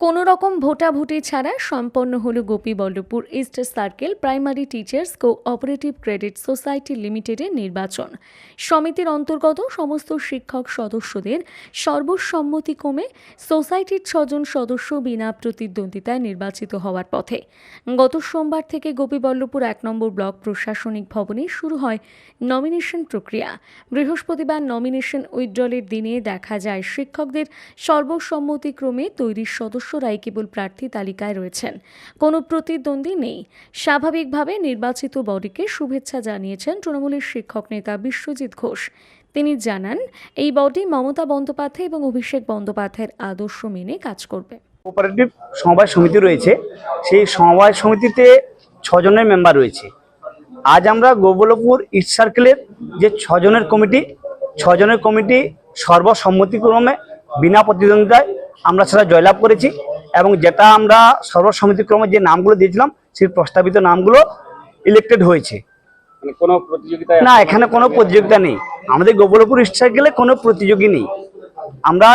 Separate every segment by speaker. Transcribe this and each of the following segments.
Speaker 1: কোনো রকম ভোটাভুটি ছাড়া সম্পন্ন হলো Gopiballavpur east circle primary teachers cooperative credit society লিমিটেডের নির্বাচন। সমিতির অন্তর্গত সমস্ত শিক্ষক সদস্যদের সর্বসম্মতিক্রমে সোসাইটির ছজন সদস্য বিনা প্রতিদ্বন্দ্বিতায় নির্বাচিত হওয়ার পথে। গত সোমবার থেকে গোপীবল্লভপুর এক নম্বর ব্লক প্রশাসনিক ভবনে শুরু হয় নমিনেশন প্রক্রিয়া। বৃহস্পতিবার নমিনেশন উইথড্রলের দিনে দেখা যায় শিক্ষকদের সর্বসম্মতিক্রমে তৈরি সদস্যরাই কেবল প্রার্থী তালিকায় রয়েছেন। কোনো প্রতিদ্বন্দ্বী নেই। স্বাভাবিকভাবে নির্বাচিত বডিকে শুভেচ্ছা জানিয়েছেন তৃণমূলের শিক্ষক নেতা বিশ্বজিৎ ঘোষ। তিনি জানান, এই বডি মমতা বন্দ্যোপাধ্যায় এবং অভিষেক বন্দ্যোপাধ্যায়ের আদর্শ মেনে কাজ করবে।
Speaker 2: কোঅপারেটিভ সমবায় সমিতি রয়েছে। সেই সমবায় সমিতিতে ছজনের মেম্বার রয়েছে। আজ আমরা গোবলপুর ইস্ট সার্কেলের যে ছজনের কমিটি ছজনের কমিটি সর্বসম্মতিক্রমে বিনা প্রতিদ্বন্দ্বিতায় আমরা সেটা জয়লাভ করেছি এবং যেটা আমরা সর্বসম্মতিক্রমে যে নামগুলো দিয়েছিলাম সেই প্রস্তাবিত নামগুলো ইলেক্টেড হয়েছে।
Speaker 3: মানে কোনো প্রতিযোগিতায়
Speaker 2: না এখানে কোনো প্রতিযোগিতা নেই। আমাদের গোবলপুর ইস্ট সার্কেলে কোনো প্রতিযোগী নেই। আমরা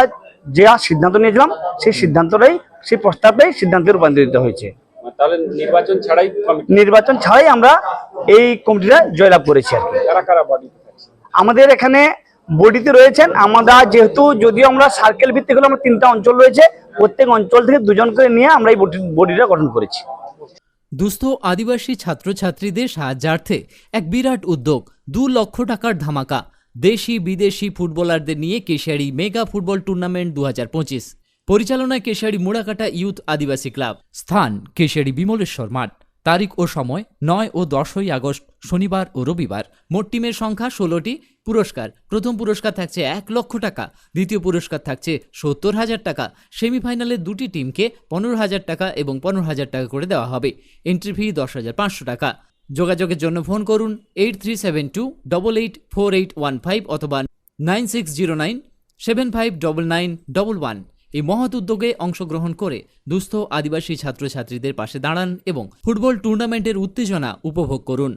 Speaker 2: যে সিদ্ধান্ত নিয়েছিলাম সেই সিদ্ধান্তটাই সেই প্রস্তাবটাই সিদ্ধান্তে রূপান্তরিত হয়েছে।
Speaker 3: তাহলে নির্বাচন ছাড়াই
Speaker 2: নির্বাচন ছাড়াই আমরা এই কমিটিটা জয়লাভ করেছি আর কি। আমাদের এখানে বডিতে রয়েছেন। আমরা যেহেতু, যদিও আমরা সার্কেল ভিত্তিক হলে আমরা তিনটা অঞ্চল রয়েছে, প্রত্যেক অঞ্চল থেকে দুজন করে নিয়ে আমরা এই বডি- বডিটা গঠন করেছি।
Speaker 4: দুস্থ আদিবাসী ছাত্রছাত্রীদের সাহায্যার্থে এক বিরাট উদ্যোগ, দু লক্ষ টাকার ধামাকা। দেশি, বিদেশি ফুটবলারদের নিয়ে কেশিয়ারি মেগা ফুটবল টুর্নামেন্ট দু হাজার পঁচিশ। পরিচালনায় কেশিয়ারি মুড়াকাটা ইউথ আদিবাসী ক্লাব। স্থান কেশিয়ারি বিমলেশ্বর মাঠ। তারিখ ও সময়, নয় ও দশই আগস্ট। শনিবার ও রবিবার। মোট টিমের সংখ্যা ষোলোটি। পুরস্কার, প্রথম পুরস্কার থাকছে এক লক্ষ টাকা, দ্বিতীয় পুরস্কার থাকছে সত্তর হাজার টাকা। সেমিফাইনালে দুটি টিমকে পনেরো হাজার টাকা এবং পনেরো হাজার টাকা করে দেওয়া হবে। এন্ট্রি ফি দশ হাজার পাঁচশো টাকা। যোগাযোগের জন্য ফোন করুন eight three seven two double eight four eight one five অথবা nine six zero nine seven five double nine double one এই মহৎ উদ্যোগে অংশগ্রহণ করে দুস্থ আদিবাসী ছাত্রছাত্রীদের পাশে দাঁড়ান এবং ফুটবল টুর্নামেন্টের উত্তেজনা উপভোগ করুন।